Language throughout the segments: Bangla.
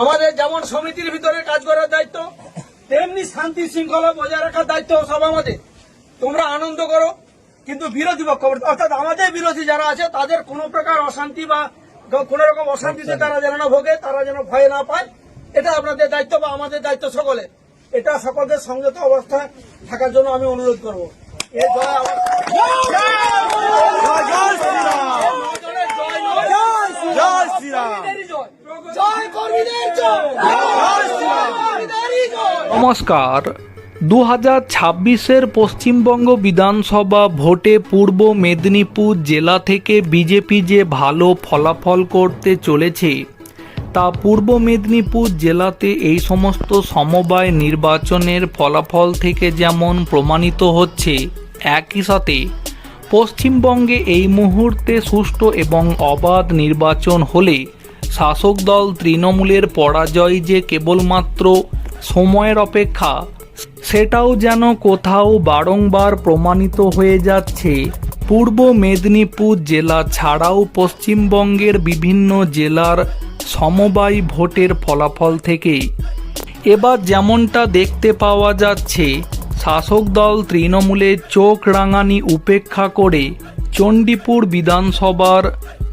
আমাদের যেমন সমিতির ভিতরে কাজ করার দায়িত্ব তেমনি শান্তি শৃঙ্খলা বজায় রাখার দায়িত্ব সব আমাদের। তোমরা আনন্দ করো কিন্তু বিরোধী পক্ষ অর্থাৎ আমাদের বিরোধী যারা আছে তাদের কোনো প্রকার অশান্তি বা কোন রকম অশান্তিতে তারা যেন না ভোগে তারা যেন ভয় না পায় এটা আপনাদের দায়িত্ব বা আমাদের দায়িত্ব সকলে। এটা সকলদের সংযত অবস্থায় থাকার জন্য আমি অনুরোধ করব। নমস্কার। দু হাজার ছাব্বিশের পশ্চিমবঙ্গ বিধানসভা ভোটে পূর্ব মেদিনীপুর জেলা থেকে বিজেপি যে ভালো ফলাফল করতে চলেছে তা পূর্ব মেদিনীপুর জেলাতে এই সমস্ত সমবায় নির্বাচনের ফলাফল থেকে যেমন প্রমাণিত হচ্ছে, একই সাথে পশ্চিমবঙ্গে এই মুহূর্তে সুষ্ঠু এবং অবাধ নির্বাচন হলে শাসক দল তৃণমূলের পরাজয় যে কেবলমাত্র সময়ের অপেক্ষা, সেটাও যেন কোথাও বারংবার প্রমাণিত হয়ে যাচ্ছে। পূর্ব মেদিনীপুর জেলা ছাড়াও পশ্চিমবঙ্গের বিভিন্ন জেলার সমবায় ভোটের ফলাফল থেকেই। এবার যেমনটা দেখতে পাওয়া যাচ্ছে, শাসক দল তৃণমূলের চোখ রাঙানি উপেক্ষা করে চণ্ডীপুর বিধানসভার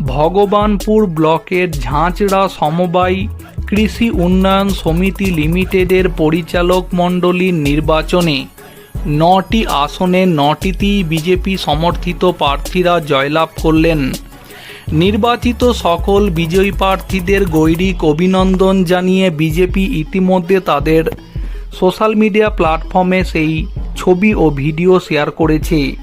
ভগবানপুর ব্লকের ঝাঁচড়া সমবায় কৃষি উন্নয়ন সমিতি লিমিটেডের পরিচালক মণ্ডলীর নির্বাচনে নটি আসনে নটিতেই বিজেপি সমর্থিত প্রার্থীরা জয়লাভ করলেন। নির্বাচিত সকল বিজয়ী প্রার্থীদের গৈরিক অভিনন্দন জানিয়ে বিজেপি ইতিমধ্যে তাদের সোশ্যাল মিডিয়া প্ল্যাটফর্মে সেই ছবি ও ভিডিও শেয়ার করেছে।